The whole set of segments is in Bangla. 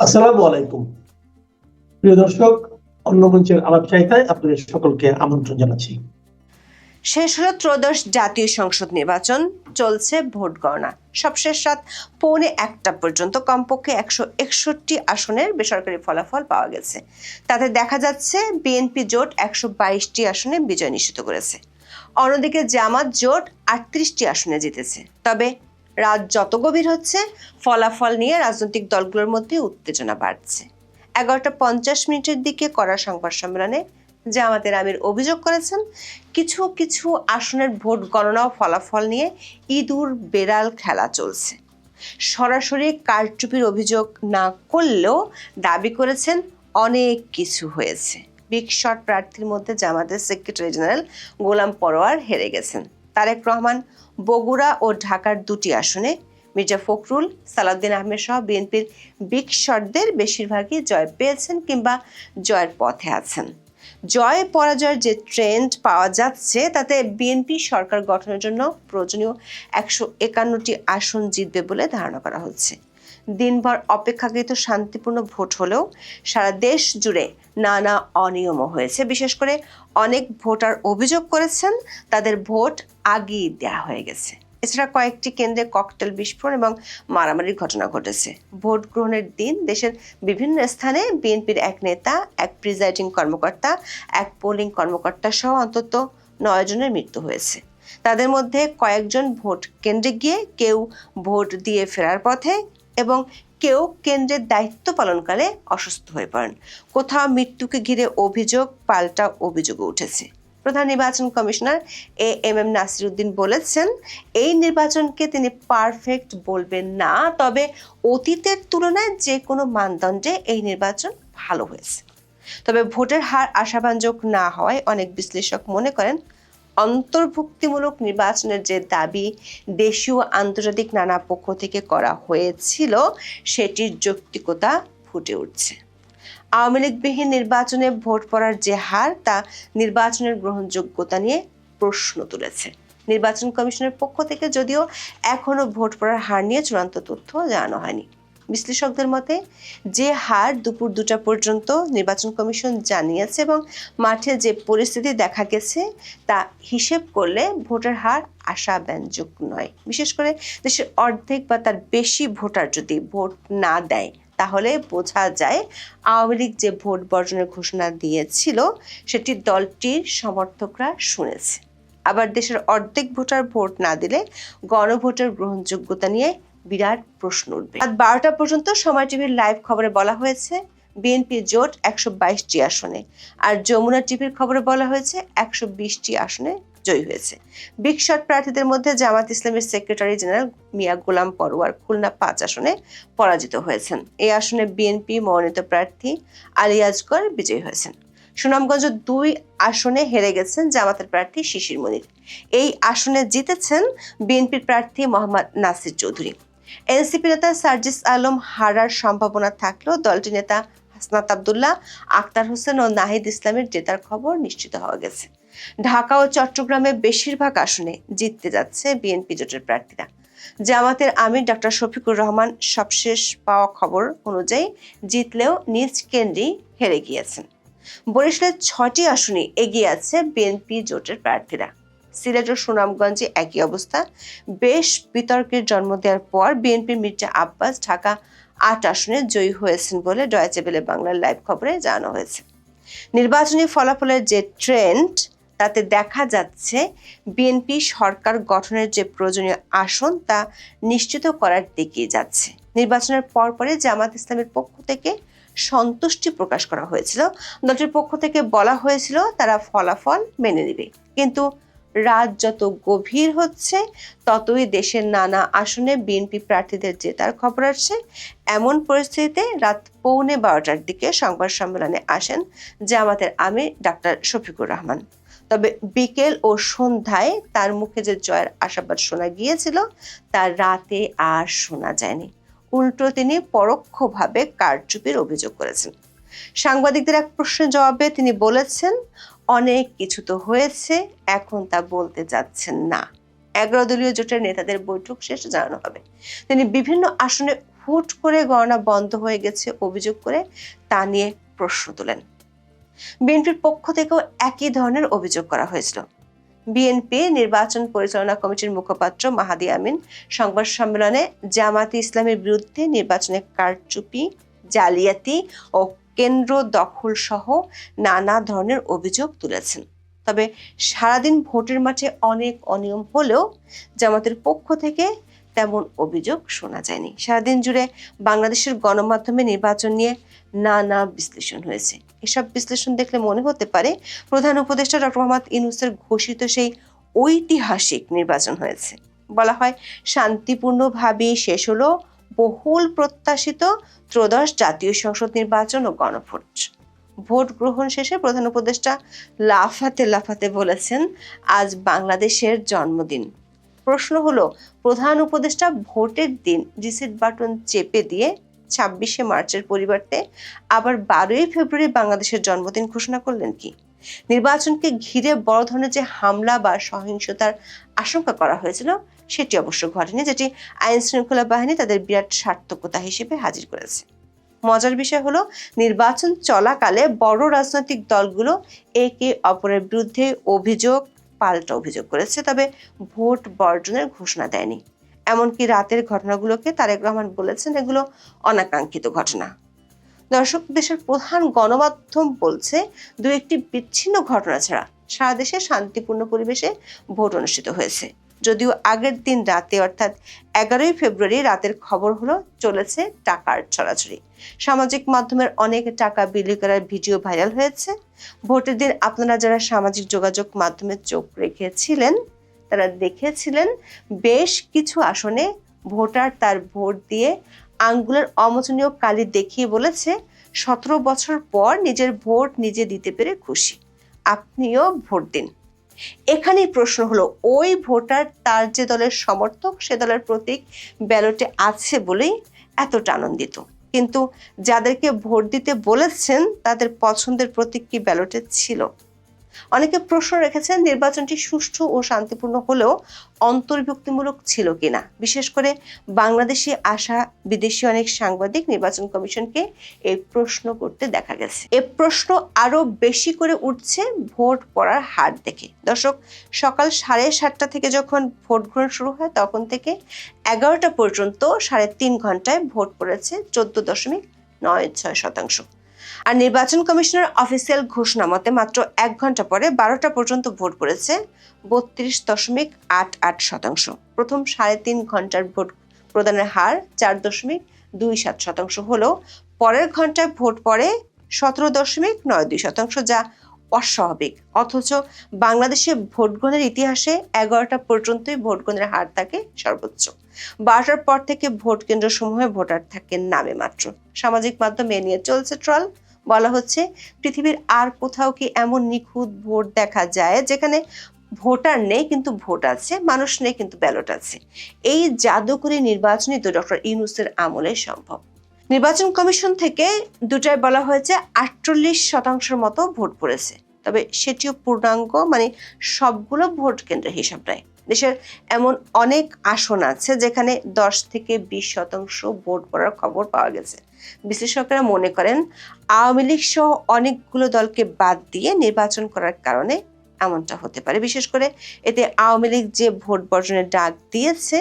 আসসালামু আলাইকুম। প্রিয় দর্শক অন্য আলাপ চাইতায় আপনাদের সকলকে আমন্ত্রণ জানাচ্ছি। শেষ হলো ত্রয়োদশ জাতীয় সংসদ নির্বাচন, চলছে ভোট গণনা। সবশেষ রাত পৌনে একটা পর্যন্ত কমপক্ষে একশো একষট্টি আসনের বেসরকারি ফলাফল পাওয়া গেছে। তাতে দেখা যাচ্ছে, বিএনপি জোট একশো বাইশটি আসনে বিজয় নিশ্চিত করেছে। অন্যদিকে জামাত জোট আটত্রিশটি আসনে জিতেছে। তবে রাত যত গভীর হচ্ছে, ফলাফল নিয়ে রাজনৈতিক দলগুলোর মধ্যে উত্তেজনা বাড়ছে। এগারোটা পঞ্চাশ মিনিটের দিকে করা সংবাদ সম্মেলনে জামাতের আমির অভিযোগ করেছেন, কিছু কিছু আসনের ভোট গণনা ও ফলাফল নিয়ে ইঁদুর বেড়াল খেলা চলছে। সরাসরি কারচুপির অভিযোগ না করলেও দাবি করেছেন অনেক কিছু হয়েছে। বিগ শট প্রার্থীর মধ্যে জামাতের সেক্রেটারি জেনারেল গোলাম পরোয়ার হেরে গেছেন। তারেক রহমান বগুড়া ও ঢাকার দুটি আসনে মির্জা ফখরুল, সালাউদ্দিন আহমেদ সহ বিএনপির বিগ বেশিরভাগই জয় পেয়েছেন কিংবা জয়ের পথে আছেন। জয় পরাজয়ের যে ট্রেন্ড পাওয়া যাচ্ছে, তাতে বিএনপি সরকার গঠনের জন্য প্রয়োজনীয় একশো একান্নটি আসন জিতবে বলে ধারণা করা হচ্ছে। দিনভর অপেক্ষাকৃত শান্তিপূর্ণ ভোট হলেও সারা দেশ জুড়ে নানা অনিয়মও হয়েছে। বিশেষ করে অনেক ভোটার অভিযোগ করেছেন তাদের ভোট আগেই দেওয়া হয়ে গেছে। এছাড়া কয়েকটি কেন্দ্রে ককটেল বিস্ফোরণ এবং মারামারির ঘটনা ঘটেছে। ভোট গ্রহণের দিন দেশের বিভিন্ন স্থানে বিএনপির এক নেতা, এক প্রিজাইডিং কর্মকর্তা, এক পোলিং কর্মকর্তা সহ অন্তত নয় জনের মৃত্যু হয়েছে। তাদের মধ্যে কয়েকজন ভোট কেন্দ্রে গিয়ে কেউ ভোট দিয়ে ফেরার পথে এবং কেউ কেন্দ্রের দায়িত্ব পালনকালে অসুস্থ হয়ে পড়েন। কোথাও মৃত্যুকে ঘিরে অভিযোগ, পাল্টা অভিযোগও উঠেছে। প্রধান নির্বাচন commissioner A M M Nasiruddin বলেছেন, এই নির্বাচনকে তিনি পারফেক্ট বলবেন না, তবে অতীতের তুলনায় যে কোনো মানদণ্ডে এই নির্বাচন ভালো হয়েছে। তবে ভোটের হার আশাবাঞ্জক না হওয়ায় অনেক বিশ্লেষক মনে করেন অন্তর্ভুক্তিমূলক নির্বাচনের যে দাবি দেশীয় আন্তর্জাতিক নানা পক্ষ থেকে করা হয়েছিল, সেটির যৌক্তিকতা ফুটে উঠছে। আওয়ামী লীগবিহীন নির্বাচনে ভোট পড়ার যে হার, তা নির্বাচনের গ্রহণযোগ্যতা নিয়ে প্রশ্ন তুলেছে। নির্বাচন কমিশনের পক্ষ থেকে যদিও এখনও ভোট পড়ার হার নিয়ে চূড়ান্ত তথ্য জানানো হয়নি। বিশ্লেষকদের মতে, যে হার দুপুর দুটা পর্যন্ত নির্বাচন কমিশন জানিয়েছে এবং মাঠে যে পরিস্থিতি দেখা গেছে, তা হিসেব করলে ভোটের হার আশাব্যঞ্জক নয়। বিশেষ করে দেশের অর্ধেক বা তার বেশি ভোটার যদি ভোট না দেয়, তাহলে বোঝা যায় আওয়ামী লীগ যে ভোট বর্জনের ঘোষণা দিয়েছিল, সেটি দলটির সমর্থকরা শুনেছে। আবার দেশের অর্ধেক ভোটার ভোট না দিলে গণভোটের গ্রহণযোগ্যতা নিয়ে বিরাট প্রশ্ন উঠবে। রাত বারোটা পর্যন্ত সময় টিভির লাইভ খবরে বলা হয়েছে বিএনপি জোট একশো বাইশটি আসনে, আর যমুনা টিভির খবরে বলা হয়েছে একশো বিশটি আসনে জয়ী হয়েছে। বিগ শট প্রার্থীদের মধ্যে জামাত ইসলামের সেক্রেটারি জেনারেল মিয়া গোলাম পরোয়ার খুলনা পাঁচ আসনে পরাজিত হয়েছেন। এই আসনে বিএনপি মনোনীত প্রার্থী আলী আজগর বিজয়ী হয়েছেন। সুনামগঞ্জ দুই আসনে হেরে গেছেন জামাতের প্রার্থী শিশির মনির। এই আসনে জিতেছেন বিএনপির প্রার্থী মোহাম্মদ নাসির চৌধুরী। এনসিপি নেতা সার্জিস আলম হারার সম্ভাবনা থাকলেও দলটির নেতা হাসনাত আবদুল্লাহ, আক্তার হোসেন ও নাহিদ ইসলামের জেতার খবর নিশ্চিত হওয়া গেছে। ঢাকা ও চট্টগ্রামে বেশিরভাগ আসনে জিততে যাচ্ছে বিএনপি জোটের প্রার্থীরা। জামাতের আমির ডক্টর শফিকুর রহমান সবশেষ পাওয়া খবর অনুযায়ী জিতলেও নিজ কেন্দ্রেই হেরে গিয়েছেন। বরিশালের ছটি আসনে এগিয়ে আছে বিএনপি জোটের প্রার্থীরা। সিলেট ও সুনামগঞ্জে একই অবস্থা। বেশ বিতর্কের জন্ম দেওয়ার পর বিএনপির মির্জা আব্বাস ঢাকা আট আসনে জয়ী হয়েছেন বলে ডয়েচে বেলে বাংলার লাইভ খবরে জানানো হয়েছে। নির্বাচনী ফলাফলের যে ট্রেন্ড, তাতে দেখা যাচ্ছে বিএনপি সরকার গঠনের যে প্রয়োজনীয় আসন, তা নিশ্চিত করার দিকেই যাচ্ছে। নির্বাচনের পরপরে জামাত ইসলামের পক্ষ থেকে সন্তুষ্টি প্রকাশ করা হয়েছিল। দলটির পক্ষ থেকে বলা হয়েছিল, তারা ফলাফল মেনে নেবে। কিন্তু রাত যত গভীর হচ্ছে, ততই দেশের নানা আসনে বিএনপি প্রার্থীদের জেতার খবর আসছে। এমন পরিস্থিতিতে রাত পৌনে বারোটার দিকে সংবাদ সম্মেলনে আসেন জামাতের আমির ডাক্তার শফিকুর রহমান। তবে বিকেল ও সন্ধ্যায় তার মুখে যে জয়ের আশাবাদ শোনা গিয়েছিল, তা রাতে আর শোনা যায়নি। উল্টো তিনি পরোক্ষভাবে কারচুপির অভিযোগ করেছেন। সাংবাদিকদের এক প্রশ্নের জবাবে তিনি বলেছেন অনেক কিছু তো হয়েছে, এখন তা বলতে যাচ্ছেন না। এগারো দলীয় জোটের নেতাদের বৈঠক শেষে জানানো হবে। তিনি বিভিন্ন আসনে হুট করে গণনা বন্ধ হয়ে গেছে অভিযোগ করে, তা নিয়ে প্রশ্ন তোলেন। বিএনপির পক্ষ থেকেও একই ধরনের অভিযোগ করা হয়েছিল। বিএনপি নির্বাচন পরিচালনা কমিটির মুখপাত্র মাহাদি আমিন সংবাদ সম্মেলনে জামাতি ইসলামের বিরুদ্ধে নির্বাচনে কারচুপি, জালিয়াতি ও কেন্দ্র দখল সহ নানা ধরনের অভিযোগ তুলেছেন। তবে সারাদিন ভোটের মাঠে অনেক অনিয়ম হলেও জামাতের পক্ষ থেকে তেমন অভিযোগ শোনা যায়নি। সারাদিন জুড়ে বাংলাদেশের গণমাধ্যমে নির্বাচন নিয়ে নানা বিশ্লেষণ হয়েছে। এসব বিশ্লেষণ দেখলে মনে হতে পারে প্রধান উপদেষ্টা ডক্টর মোহাম্মদ ইনুসের ঘোষিত সেই ঐতিহাসিক নির্বাচন হয়েছে। বলা হয় শান্তিপূর্ণভাবেই শেষ হলো বহুল প্রত্যাশিত ত্রয়োদশ জাতীয় সংসদ নির্বাচন ও গণভোট। ভোট গ্রহণ শেষে প্রধান উপদেষ্টা লাফাতে লাফাতে বলেছেন, আজ বাংলাদেশের জন্মদিন। প্রশ্ন হলো, প্রধান উপদেষ্টা ভোটের দিন রিসিট বাটন চেপে দিয়ে ছাব্বিশে মার্চের পরিবর্তে আবার বারোই ফেব্রুয়ারি বাংলাদেশের জন্মদিন ঘোষণা করলেন কি? নির্বাচনকে ঘিরে বড় ধরনের যে হামলা বা সহিংসতার আশঙ্কা করা হয়েছিল, সেটি অবশ্য ঘটেনি, যেটি আইন শৃঙ্খলা বাহিনী তাদের বিরাট সার্থকতা হিসেবে হাজির করেছে। মজার বিষয় হলো, নির্বাচন চলাকালে বড় রাজনৈতিক দলগুলো একে অপরের বিরুদ্ধে অভিযোগ, পাল্টা অভিযোগ করেছে, তবে ভোট বর্জনের ঘোষণা দেয়নি। এমনকি রাতের ঘটনাগুলোকে তারেক রহমান বলেছেন, এগুলো অনাকাঙ্ক্ষিত ঘটনা। দর্শক, দেশের প্রধান গণমাধ্যম বলছে, দু একটি বিচ্ছিন্ন ঘটনা ছাড়া সারা দেশে শান্তিপূর্ণ পরিবেশে ভোট অনুষ্ঠিত হয়েছে। যদিও আগের দিন রাতে, অর্থাৎ এগারোই ফেব্রুয়ারি, রাতের খবর হলো, চলেছে টাকার ছড়াছড়ি। সামাজিক মাধ্যমের অনেক টাকা বিলি করার ভিডিও ভাইরাল হয়েছে। ভোটের দিন আপনারা যারা সামাজিক যোগাযোগ মাধ্যমে চোখ রেখেছিলেন, তারা দেখেছিলেন, বেশ কিছু আসনে ভোটার তার ভোট দিয়ে আঙ্গুলের অমোচনীয় কালি দেখিয়ে বলেছে, সতেরো বছর পর নিজের ভোট নিজে দিতে পেরে খুশি। আপনিও ভোট দিন। এখানেই প্রশ্ন হলো, ওই ভোটার তার যে দলের সমর্থক, সে দলের প্রতীক ব্যালটে আছে বলেই এতটা আনন্দিত। কিন্তু যাদেরকে ভোট দিতে বলেছেন, তাদের পছন্দের প্রতীক কি ব্যালটে ছিল? অনেকে প্রশ্ন রেখেছেন নির্বাচনটি সুষ্ঠু ও শান্তিপূর্ণ হলেও অন্তর্ভুক্তিমূলক ছিল কিনা। বিশেষ করে বাংলাদেশে আসা বিদেশি অনেক সাংবাদিক নির্বাচন কমিশনকে এই প্রশ্ন করতে দেখা গেছে। এ প্রশ্ন আরও বেশি করে উঠছে ভোট পড়ার হার দেখে। দর্শক, সকাল সাড়ে সাতটা থেকে যখন ভোট গ্রহণ শুরু হয় তখন থেকে এগারোটা পর্যন্ত সাড়ে তিন ঘন্টায় ভোট পড়েছে চোদ্দ দশমিক নয় ছয় শতাংশ। আর নির্বাচন কমিশনের অফিসিয়াল ঘোষণা মতে মাত্র এক ঘণ্টা পরে বারোটা পর্যন্ত ভোট পড়েছে, বত্রিশ দশমিক আট আট শতাংশ। প্রথম সাড়ে তিন ঘণ্টার ভোট প্রদানের হার চার দশমিক দুই সাত শতাংশ হলেও পরের ঘন্টায় ভোট পড়ে সতেরো দশমিক নয় দুই শতাংশ, যা অস্বাভাবিক। অথচ বাংলাদেশে ভোট গ্রহণের ইতিহাসে এগারোটা পর্যন্তই ভোট গ্রহণের হার থাকে সর্বোচ্চ। বারোটার পর থেকে ভোট কেন্দ্র সমূহে ভোটার থাকে নামে মাত্র। সামাজিক মাধ্যমে নিয়ে চলছে ট্রল। বলা হচ্ছে, পৃথিবীর আর কোথাও কি এমন নিখুঁত ভোট দেখা যায় যেখানে ভোটার নেই কিন্তু ভোট আছে, মানুষ নেই কিন্তু ব্যালট আছে? এই জাদুকরী নির্বাচনই তো ডক্টর ইউনুসের আমলে সম্ভব। নির্বাচন কমিশন থেকে দুটায় বলা হয়েছে, আটচল্লিশ শতাংশের মতো ভোট পড়েছে। তবে সেটিও পূর্ণাঙ্গ মানে সবগুলো ভোট কেন্দ্রের হিসাব নেয় দেশের এমন অনেক আসন আছে যেখানে দশ থেকে বিশ শতাংশ ভোট পড়ার খবর পাওয়া গেছে। বিশ্লেষকরা মনে করেন, আওয়ামী লীগ সহ অনেকগুলো দলকে বাদ দিয়ে নির্বাচন করার কারণে এমনটা হতে পারে। বিশেষ করে এতে আওয়ামী লীগ যে ভোট বর্জনের ডাক দিয়েছে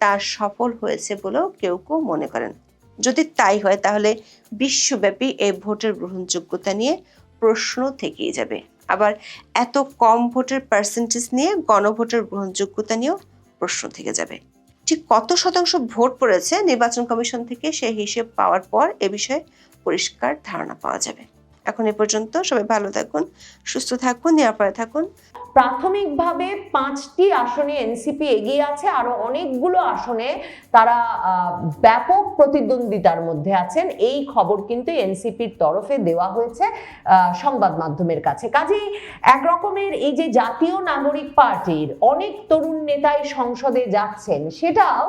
তার সফল হয়েছে বলেও কেউ কেউ মনে করেন। যদি তাই হয়, তাহলে বিশ্বব্যাপী এই ভোটের গ্রহণযোগ্যতা নিয়ে প্রশ্ন থেকেই যাবে। আবার এত কম ভোটের পার্সেন্টেজ নিয়ে গণভোটের গ্রহণযোগ্যতা নিয়েও প্রশ্ন থেকে যাবে। ঠিক কত শতাংশ ভোট পড়েছে নির্বাচন কমিশন থেকে সে হিসেব পাওয়ার পর এ বিষয়ে পরিষ্কার ধারণা পাওয়া যাবে। এখন এ পর্যন্ত সবাই ভালো থাকুন, সুস্থ থাকুন, নিরাপদে থাকুন। প্রাথমিকভাবে পাঁচটি আসনে এনসিপি এগিয়ে আছে, আরও অনেকগুলো আসনে তারা ব্যাপক প্রতিদ্বন্দ্বিতার মধ্যে আছেন। এই খবর কিন্তু এনসিপির তরফে দেওয়া হয়েছে সংবাদ মাধ্যমের কাছে। কাজেই একরকমের এই যে জাতীয় নাগরিক পার্টির অনেক তরুণ নেতাই সংসদে যাচ্ছেন, সেটাও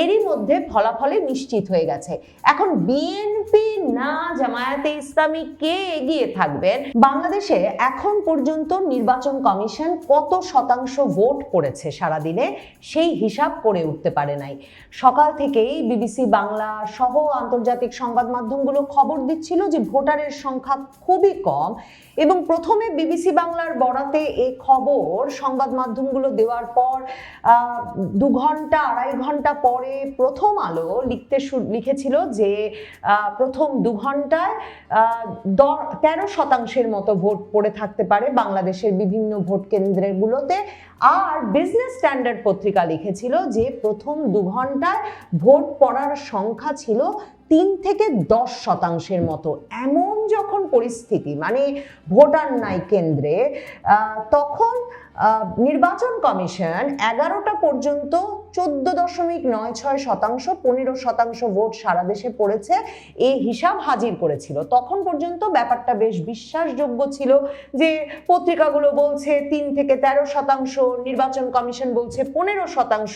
এরই মধ্যে ফলাফলে নিশ্চিত হয়ে গেছে। এখন বিএনপি না, জামায়াতে ইসলামী কে এগিয়ে থাকবেন? বাংলাদেশে এখন পর্যন্ত নির্বাচন কমিশন কত শতাংশ ভোট করেছে সারাদিনে, সেই হিসাব করে উঠতে পারে নাই। সকাল থেকেই বিবিসি বাংলা সহ আন্তর্জাতিক সংবাদ মাধ্যমগুলো খবর দিচ্ছিল যে ভোটারের সংখ্যা খুবই কম এবং প্রথমে বিবিসি বাংলার বরাতে এ খবর সংবাদ মাধ্যমগুলো দেওয়ার পর দু ঘণ্টা, আড়াই ঘণ্টা পরে প্রথম আলো লিখতে লিখেছিল যে প্রথম দু ঘন্টায় তেরো শতাংশের মতো ভোট পড়ে থাকতে পারে বাংলাদেশের বিভিন্ন ভোট কেন্দ্রগুলোতে আর বিজনেস স্ট্যান্ডার্ড পত্রিকা লিখেছিল যে প্রথম দু ঘন্টায় ভোট পড়ার সংখ্যা ছিল তিন থেকে দশ শতাংশের মতো। এমন যখন পরিস্থিতি মানে ভোটার নাই কেন্দ্রে তখন নির্বাচন কমিশন এগারোটা পর্যন্ত চোদ্দ দশমিক নয় ছয় শতাংশ, পনেরো শতাংশ ভোট সারা দেশে পড়েছে। এই হিসাব হাজির করেছিল। তখন পর্যন্ত ব্যাপারটা বেশ বিশ্বাসযোগ্য ছিল যে পত্রিকাগুলো বলছে তিন থেকে তেরো শতাংশ, নির্বাচন কমিশন বলছে পনেরো শতাংশ।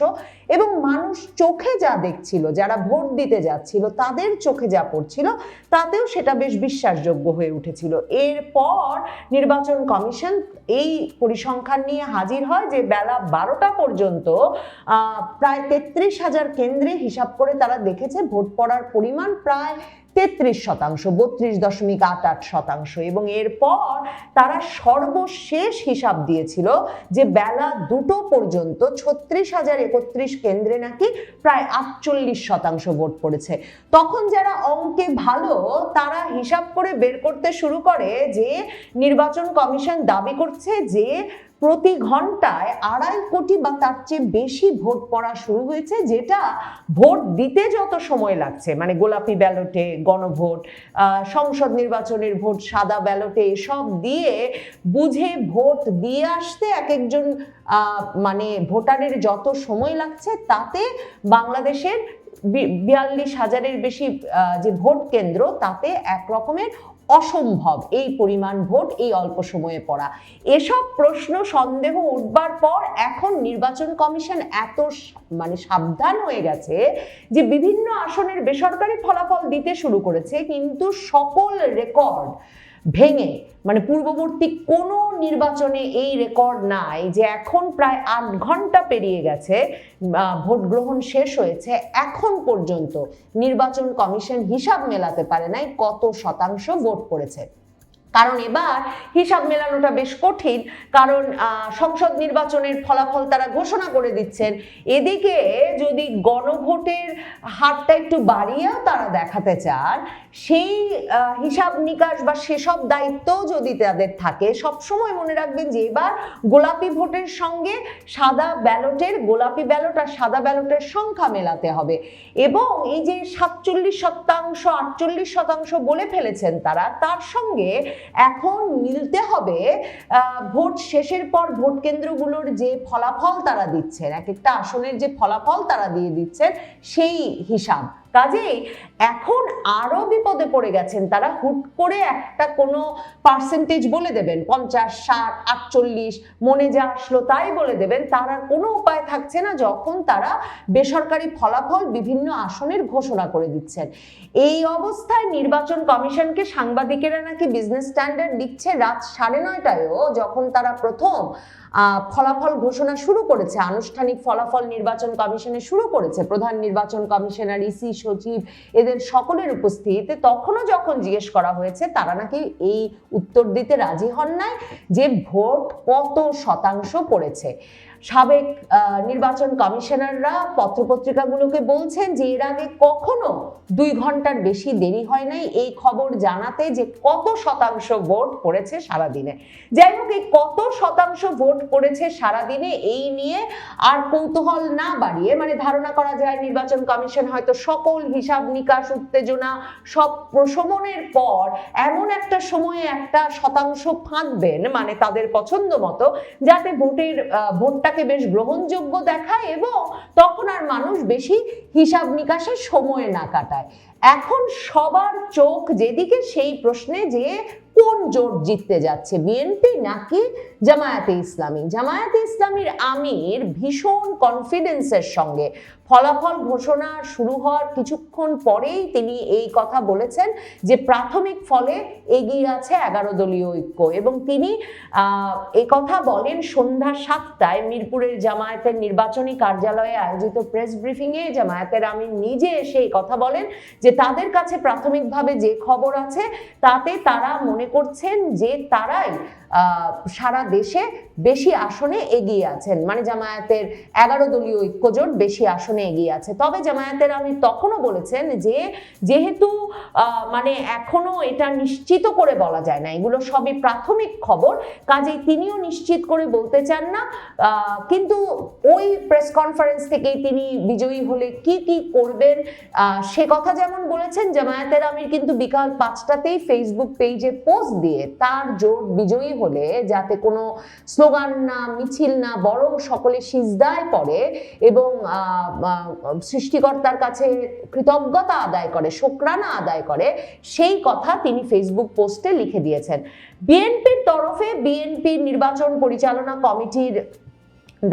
এবং মানুষ চোখে যা দেখছিল, যারা ভোট দিতে যাচ্ছিল, তাদের চোখে যা পড়ছিল, তাতেও সেটা বেশ বিশ্বাসযোগ্য হয়ে উঠেছিল। এরপর নির্বাচন কমিশন এই পরিসংখ্যান নিয়ে হাজির হয় যে বেলা বারোটা পর্যন্ত প্রায় তেত্রিশ হাজার কেন্দ্রে হিসাব করে তারা দেখেছে ভোট পড়ার পরিমাণ প্রায় তেত্রিশ শতাংশ, বত্রিশ দশমিক আট আট শতাংশ। এবং এরপর তারা সর্বশেষ হিসাব দিয়েছিল যে বেলা দুটো পর্যন্ত ছত্রিশ হাজার একত্রিশ কেন্দ্রে নাকি প্রায় আটচল্লিশ শতাংশ ভোট পড়েছে। তখন যারা অঙ্কে ভালো, তারা হিসাব করে বের করতে শুরু করে যে নির্বাচন কমিশন দাবি করছে যে প্রতি ঘন্টায় আড়াই কোটি বা তার চেয়ে বেশি ভোট পড়া শুরু হয়েছে, যেটা ভোট দিতে যত সময় লাগছে মানে গোলাপি ব্যালটে গণভোট সংসদ নির্বাচনের ভোট, সাদা ব্যালটে এসব দিয়ে বুঝে ভোট দিয়ে আসতে এক একজন মানে ভোটারের যত সময় লাগছে, তাতে বাংলাদেশের বিয়াল্লিশ হাজারের বেশি যে ভোট কেন্দ্র, তাতে এক রকমের অসম্ভব, এই পরিমাণ ভোট, এই অল্প সময়ে পড়া। এসব প্রশ্ন, সন্দেহ উঠবার পর এখন নির্বাচন কমিশন এত মানে সাবধান হয়ে গেছে যে বিভিন্ন আসনের বেসরকারি ফলাফল দিতে শুরু করেছে, কিন্তু সকল রেকর্ড ভেঙে মানে পূর্ববর্তী কোনো নির্বাচনে এই রেকর্ড নাই যে এখন প্রায় আট ঘণ্টা পেরিয়ে গেছে ভোট গ্রহণ শেষ হয়েছে, এখন পর্যন্ত নির্বাচন কমিশন হিসাব মেলাতে পারে নাই কত শতাংশ ভোট পড়েছে। কারণ এবার হিসাব মেলানোটা বেশ কঠিন, কারণ সংসদ নির্বাচনের ফলাফল তারা ঘোষণা করে দিচ্ছেন। এদিকে যদি গণভোটের হারটা একটু বাড়িয়েও তারা দেখাতে চান সেই হিসাব নিকাশ বা সেসব দায়িত্বও যদি তাদের থাকে, সবসময় মনে রাখবেন যে এবার গোলাপি ভোটের সঙ্গে সাদা ব্যালটের, গোলাপি ব্যালট আর সাদা ব্যালটের সংখ্যা মেলাতে হবে। এবং এই যে সাতচল্লিশ শতাংশ, আটচল্লিশ শতাংশ বলে ফেলেছেন তারা, তার সঙ্গে এখন মিলতে হবে ভোট শেষের পর ভোট কেন্দ্রগুলোর যে ফলাফল তারা দিচ্ছেন, এক একটা আসনের যে ফলাফল তারা দিয়ে দিচ্ছেন, সেই হিসাব। কাজেই এখন আরও বিপদে পড়ে গেছেন। তারা হুট করে একটা কোনো পার্সেন্টেজ বলে দেবেন, পঞ্চাশ, ষাট, আটচল্লিশ, মনে যা আসলো তাই বলে দেবেন। তার আর কোনো উপায় থাকছে না যখন তারা বেসরকারি ফলাফল বিভিন্ন আসনের ঘোষণা করে দিচ্ছেন। এই অবস্থায় নির্বাচন কমিশনকে সাংবাদিকেরা নাকি বিজনেস স্ট্যান্ডার্ড দিচ্ছে রাত সাড়ে নয়টায়ও, যখন তারা প্রথম ফলাফল ঘোষণা শুরু করেছে। আনুষ্ঠানিক ফলাফল নির্বাচন কমিশনে শুরু করেছে। প্রধান নির্বাচন কমিশনার ইসি সচিব, এদের সকলের উপস্থিতিতে তখনও যখন জিজ্ঞেস করা হয়েছে, তারা নাকি এই উত্তর দিতে রাজি হন নাই যে ভোট কত শতাংশ পড়েছে। সাবেক নির্বাচন কমিশনাররা পত্রপত্রিকাগুলোকে বলছেন যে এর আগে কখনো দুই ঘণ্টার বেশি দেরি হয় নাই। এই খবর জানাতে যে কত শতাংশ ভোট পড়েছে সারাদিনে। যাই হোক এই কত শতাংশ ভোট পড়েছে সারাদিনে এই নিয়ে আর কৌতূহল না বাড়িয়ে মানে ধারণা করা যায় নির্বাচন কমিশন হয়তো সকল হিসাব নিকাশ উত্তেজনা সব প্রশমনের পর এমন একটা সময়ে একটা শতাংশ ফাঁকবেন মানে তাদের পছন্দ মতো যাতে ভোটের আহ, ভোটটাকে বেশ গ্রহণযোগ্য দেখায় এবং তখন আর মানুষ বেশি হিসাব নিকাশে সময় না কাটায়। এখন সবার চোখ যেদিকে সেই প্রশ্নে যে কোন জোট জিততে যাচ্ছে বিএনপি নাকি জামায়াতে ইসলামী? জামায়াতে ইসলামীর আমির ভীষণ কনফিডেন্সের সঙ্গে ফলাফল ঘোষণা শুরু হওয়ার কিছুক্ষণ পরেই তিনি এই কথা বলেছেন যে প্রাথমিক ফলে এগিয়ে আছে এগারো দলীয় ঐক্য এবং তিনি এই কথা বলেন সন্ধ্যা সাতটায় মিরপুরের জামায়াতের নির্বাচনী কার্যালয়ে আয়োজিত প্রেস ব্রিফিংয়ে। জামায়াতের আমির নিজে এসে এই কথা বলেন যে তাদের কাছে প্রাথমিকভাবে যে খবর আছে তাতে তারা মনে করছেন যে তারাই সারা দেশে বেশি আসনে এগিয়ে আছেন। মানে জামায়াতের এগারো দলীয় ঐক্যজোট বেশি আসনে এগিয়ে আছে। তবে জামায়াতের আমি তখনও বলেছেন যে, যেহেতু মানে এখনও এটা নিশ্চিত করে বলা যায় না, এগুলো সবই প্রাথমিক খবর, কাজেই তিনিও নিশ্চিত করে বলতে চান না। কিন্তু ওই প্রেস কনফারেন্স থেকেই তিনি বিজয়ী হলে কি কি করবেন সে কথা যেমন বলেছেন, জামায়াতের আমির কিন্তু বিকাল পাঁচটাতেই ফেসবুক পেজে পোস্ট দিয়ে তার জোট বিজয়ী হলে যাতে কোনো স্লোগান না, মিছিল না, বরং সকলে সিজদায় পড়ে এবং সৃষ্টিকর্তার কাছে কৃতজ্ঞতা আদায় করে, শোকরানা আদায় করে, সেই কথা তিনি ফেসবুক পোস্টে লিখে দিয়েছেন। বিএনপির তরফে বিএনপির নির্বাচন পরিচালনা কমিটির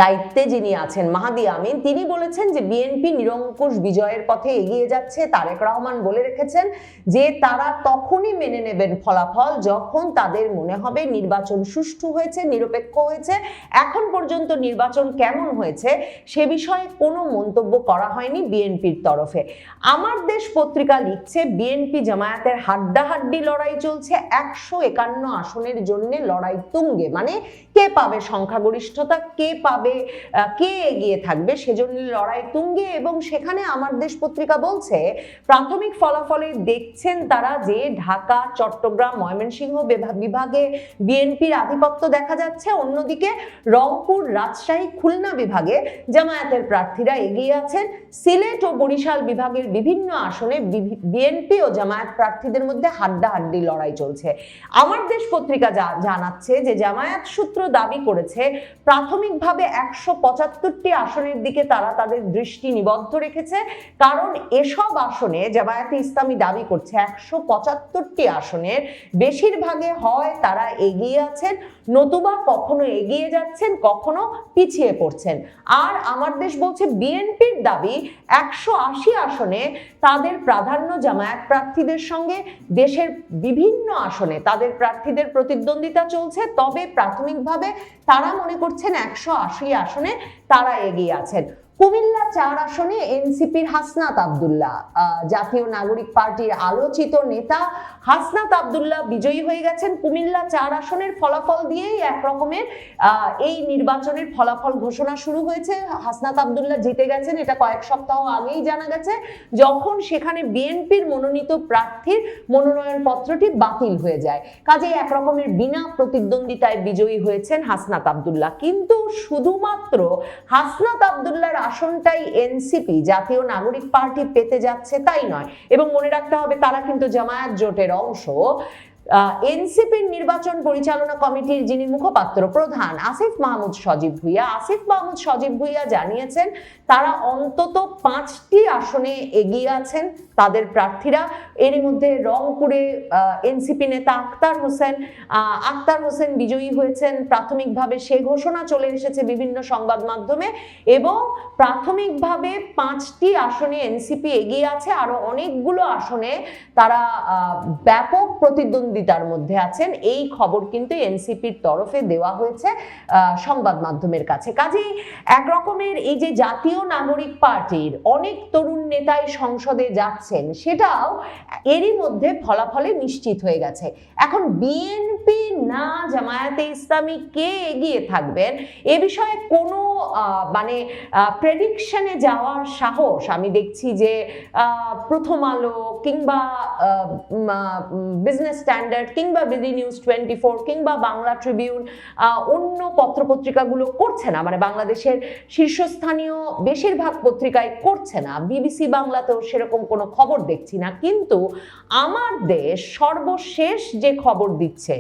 দায়িত্বে যিনি আছেন মাহাদি আমিন, তিনি বলেছেন যে বিএনপি নিরঙ্কুশ বিজয়ের পথে এগিয়ে যাচ্ছে। তারেক রহমান বলে রেখেছেন যে তারা তখনই মেনে নেবেন ফলাফল যখন তাদের মনে হবে নির্বাচন সুষ্ঠু হয়েছে, নিরপেক্ষ হয়েছে। এখন পর্যন্ত নির্বাচন কেমন হয়েছে সে বিষয়ে কোনো মন্তব্য করা হয়নি বিএনপির তরফে। আমার দেশ পত্রিকা লিখছে বিএনপি জামায়াতের হাড্ডাহাড্ডি লড়াই চলছে। একশো একান্ন আসনের জন্য লড়াই তুঙ্গে মানে কে পাবে সংখ্যাগরিষ্ঠতা? কে পাবে কে এগিয়ে থাকবে? সেজন্য লড়াই তুঙ্গে এবং সেখানে আমার দেশ পত্রিকা বলছে, প্রাথমিক ফলাফলে দেখছেন তারা যে ঢাকা, চট্টগ্রাম, ময়মনসিংহ বিভা- বিভাগে বিএনপির আধিপত্য দেখা যাচ্ছে। অন্যদিকে রংপুর, রাজশাহী, খুলনা বিভাগে জামায়াতের প্রার্থীরা এগিয়ে আছেন। সিলেট ও বরিশাল বিভাগের বিভিন্ন আসনে বিএনপি ও জামায়াত প্রার্থীদের মধ্যে হাড্ডাহাড্ডি লড়াই চলছে। আমার দেশ পত্রিকা জানাচ্ছে যে জামায়াত সূত্র দাবি করেছে, প্রাথমিকভাবে একশো পঁচাত্তরটি আসনের দিকে তারা তাদের দৃষ্টি নিবদ্ধ রেখেছে। কারণ এসব আসনে জামায়াতে ইসলামী দাবি করছে, একশো পঁচাত্তরটি আসনের বেশিরভাগে হয় তারা এগিয়ে আছেন। নতুবা কখনো এগিয়ে যাচ্ছেন, কখনো পিছিয়ে পড়ছেন। আর আমার দেশ বলছে বিএনপির দাবি একশো আশি আসনে তাদের প্রাধান্য জামায়াত প্রার্থীদের সঙ্গে দেশের বিভিন্ন আসনে তাদের প্রার্থীদের প্রতিদ্বন্দ্বিতা চলছে, তবে প্রাথমিকভাবে তারা মনে করছেন একশো আশি আসনে তারা এগিয়ে আছেন। কুমিল্লা চার আসনে এনসিপির হাসনাত আবদুল্লাহ। জাতীয় নাগরিক পার্টির আলোচিত নেতা হাসনাত আবদুল্লাহ বিজয়ী হয়ে গেছেন কুমিল্লা চার আসনের ফলাফল দিয়েই এক রকমের এই নির্বাচনের ফলাফল ঘোষণা শুরু হয়েছে। হাসনাত আবদুল্লাহ জিতে গেছেন, এটা কয়েক সপ্তাহ আগেই জানা গেছে। যখন সেখানে বিএনপির মনোনীত প্রার্থীর মনোনয়ন পত্রটি বাতিল হয়ে যায় কাজে এক রকমের বিনা প্রতিদ্বন্দ্বিতায় বিজয়ী হয়েছেন হাসনাত আবদুল্লাহ। কিন্তু শুধুমাত্র হাসনাত আবদুল্লাহর আসনটাই এনসিপি জাতীয় নাগরিক পার্টি পেতে যাচ্ছে তাই নয়। এবং মনে রাখতে হবে তারা কিন্তু জামায়াত জোটের অংশ। এনসিপির নির্বাচন পরিচালনা কমিটির যিনি মুখপাত্র, প্রধান আসিফ মাহমুদ সজীব ভুইয়া। আসিফ মাহমুদ সজীব ভুইয়া জানিয়েছেন, তারা অন্তত পাঁচটি আসনে এগিয়ে আছেন তাদের প্রার্থীরা। এরই মধ্যে রংপুরে এনসিপি নেতা আক্তার হোসেন আক্তার হোসেন বিজয়ী হয়েছেন। প্রাথমিকভাবে সে ঘোষণা চলে এসেছে বিভিন্ন সংবাদ মাধ্যমে এবং প্রাথমিকভাবে পাঁচটি আসনে এনসিপি এগিয়ে আছে। আরও অনেকগুলো আসনে তারা ব্যাপক ব্যাপক প্রতিদ্বন্দ্বিতার মধ্যে আছেন। এই খবর কিন্তু এনসিপির তরফে দেওয়া হয়েছে সংবাদ মাধ্যমের কাছে। কাজেই এক রকমের এই যে জাতীয় নাগরিক পার্টির অনেক তরুণ নেতাই সংসদে যাচ্ছেন, সেটাও এরই মধ্যে ফলাফলে নিশ্চিত হয়ে গেছে। এখন বিএনপি না জামায়াতে ইসলামী কে এগিয়ে থাকবেন? এ বিষয়ে কোনো মানে প্রেডিকশনে যাওয়ার সাহস আমি দেখছি যে প্রথম আলো কিংবা বিজনেস স্ট্যান্ডার্ড কিংবা বিডি নিউজ টোয়েন্টি ফোর কিংবা বাংলা ট্রিবিউন অন্য পত্রপত্রিকাগুলো করছে না। মানে বাংলাদেশের শীর্ষস্থানীয় বেশিরভাগ পত্রিকায় করছে না। বিবিসি বাংলাতেও সেরকম কোনো খবর দেখছি না। কিন্তু আমার দেশ সর্বশেষ যে খবর দিচ্ছে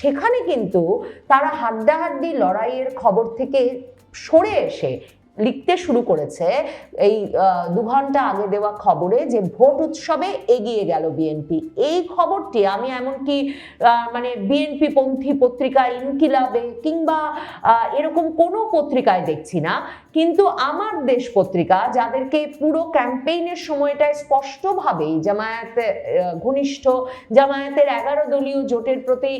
সেখানে কিন্তু তারা হাড্ডাহাড্ডি লড়াইয়ের খবর থেকে সরে এসে লিখতে শুরু করেছে এই দু ঘণ্টা আগে দেওয়া খবরে যে ভোট উৎসবে এগিয়ে গেল বিএনপি। এই খবরটি আমি এমনকি মানে বিএনপি পন্থী পত্রিকা ইনকিলাবে কিংবা এরকম কোনো পত্রিকায় দেখছি না। কিন্তু আমার দেশ পত্রিকা, যাদেরকে পুরো ক্যাম্পেইনের সময়টায় স্পষ্টভাবেই জামায়াতে ঘনিষ্ঠ জামায়াতের এগারো দলীয় জোটের প্রতি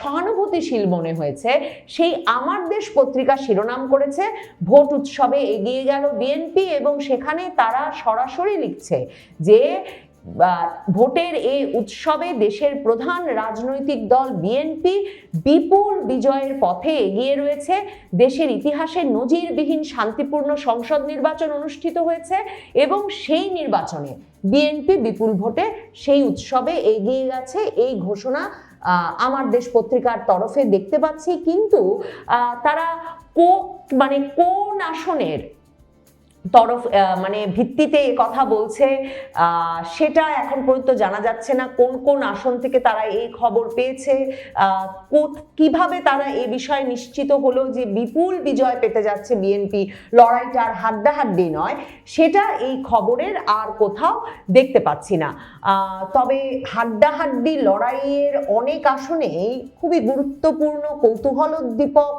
সহানুভূতিশীল মনে হয়েছে, সেই আমার দেশ পত্রিকা শিরোনাম করেছে, ভোট উৎসবে এগিয়ে গেল বিএনপি এবং সেখানে তারা সরাসরি লিখছে যে ভোটের এই উৎসবে দেশের প্রধান রাজনৈতিক দল বিএনপি বিপুল বিজয়ের পথে এগিয়ে রয়েছে। দেশের ইতিহাসে নজিরবিহীন শান্তিপূর্ণ সংসদ নির্বাচন অনুষ্ঠিত হয়েছে এবং সেই নির্বাচনে বিএনপি বিপুল ভোটে সেই উৎসবে এগিয়ে গেছে। এই ঘোষণা আমার দেশ পত্রিকার তরফে দেখতে পাচ্ছি। কিন্তু তারা কো মানে কোন আসনের তরফ মানে ভিত্তিতে এ কথা বলছে। সেটা এখন পর্যন্ত জানা যাচ্ছে না। কোন কোন আসন থেকে তারা এই খবর পেয়েছে? কীভাবে তারা এ বিষয়ে নিশ্চিত হলো যে বিপুল বিজয় পেতে যাচ্ছে বিএনপি লড়াইটা আর হাড্ডাহাড্ডি নয়, সেটা এই খবরের আর কোথাও দেখতে পাচ্ছি না। তবে হাড্ডাহাড্ডি লড়াইয়ের অনেক আসনেই খুবই গুরুত্বপূর্ণ কৌতূহলোদ্দীপক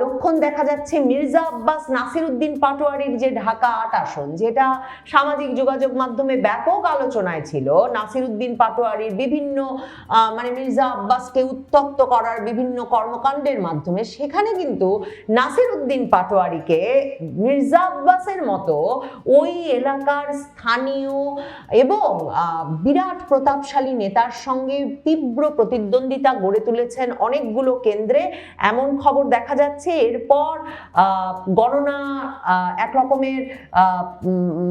লক্ষণ দেখা যাচ্ছে মির্জা আব্বাস নাসির উদ্দিন পাটোয়ারির যে ঢাকা আট আসন যেটা সামাজিক যোগাযোগ মাধ্যমে ব্যাপক আলোচনায় ছিল। নাসির উদ্দিন পাটোয়ারির বিভিন্ন মানে মির্জা আব্বাসকে উত্তক্ত করার বিভিন্ন কর্মকাণ্ডের মাধ্যমে সেখানে কিন্তু নাসির উদ্দিন পাটোয়ারিকে মির্জা আব্বাসের মতো ওই এলাকার স্থানীয় এবং বিরাট প্রতাপশালী নেতার সঙ্গে তীব্র প্রতিদ্বন্দ্বিতা গড়ে তুলেছেন অনেকগুলো কেন্দ্রে। এমন খবর দেখা যাচ্ছে। এরপর গণনা আহ, এক রকমের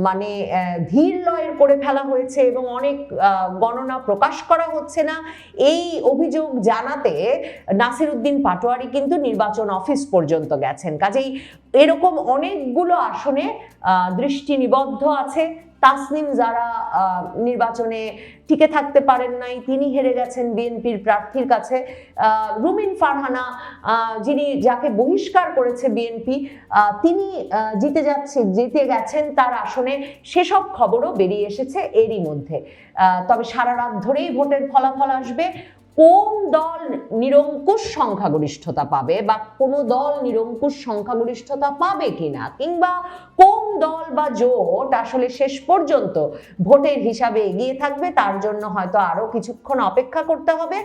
মানে ধীর লয়ের করে ফেলা হয়েছে এবং অনেক গণনা প্রকাশ করা হচ্ছে না। এই অভিযোগ জানাতে নাসির উদ্দিন পাটোয়ারি কিন্তু নির্বাচন অফিস পর্যন্ত গেছেন। কাজেই এরকম অনেকগুলো আসনে দৃষ্টি নিবদ্ধ আছে। তাসনিম যারা নির্বাচনে টিকে থাকতে পারেন নাই, তিনি হেরে গেছেন বিএনপির প্রার্থীর কাছে। রুমিন ফারহানা যিনি যাকে বহিষ্কার করেছে বিএনপি তিনি জিতে যাচ্ছে, জিতে গেছেন তার আসনে। সেসব খবরও বেরিয়ে এসেছে এরই মধ্যে। তবে সারা রাত ধরেই ভোটের ফলাফল আসবে। কোন দল নিরঙ্কুশ সংখ্যাগরিষ্ঠতা পাবে বা কোনো দল নিরঙ্কুশ সংখ্যাগরিষ্ঠতা পাবে কিনা? কিংবা কোন দল বা জোট আসলে শেষ পর্যন্ত ভোটের হিসাবে এগিয়ে থাকবে? তার জন্য হয়তো আরও কিছুক্ষণ অপেক্ষা করতে হবে।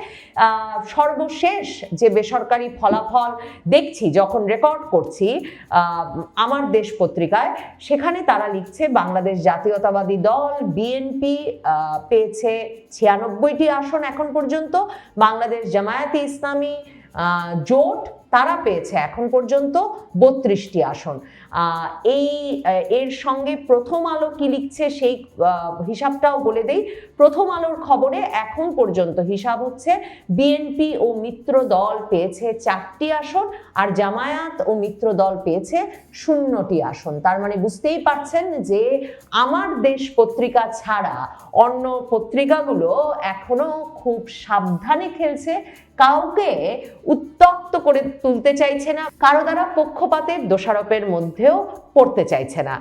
সর্বশেষ যে বেসরকারি ফলাফল দেখছি, যখন রেকর্ড করছি আমার দেশ পত্রিকায়, সেখানে তারা লিখছে, বাংলাদেশ জাতীয়তাবাদী দল, বিএনপি পেয়েছে ছিয়ানব্বইটি আসন এখন পর্যন্ত। বাংলাদেশ জামায়াতে ইসলামী জোট তারা পেয়েছে এখন পর্যন্ত বত্রিশটি আসন। এই এর সঙ্গে প্রথম আলো কি লিখছে সেই হিসাবটাও বলে দেই। প্রথম আলোর খবরে এখন পর্যন্ত হিসাব হচ্ছে, বিএনপি ও মিত্র দল পেয়েছে চারটি আসন আর জামায়াত ও মিত্র দল পেয়েছে শূন্যটি আসন। তার মানে বুঝতেই পারছেন যে আমার দেশ পত্রিকা ছাড়া অন্য পত্রিকাগুলো এখনও খুব সাবধানে খেলছে, কাউকে উত্তক্ত করে তুলতে চাইছে না। কারও দ্বারা পক্ষপাতের দোষারোপের মধ্যেও পড়তে চাইছে না।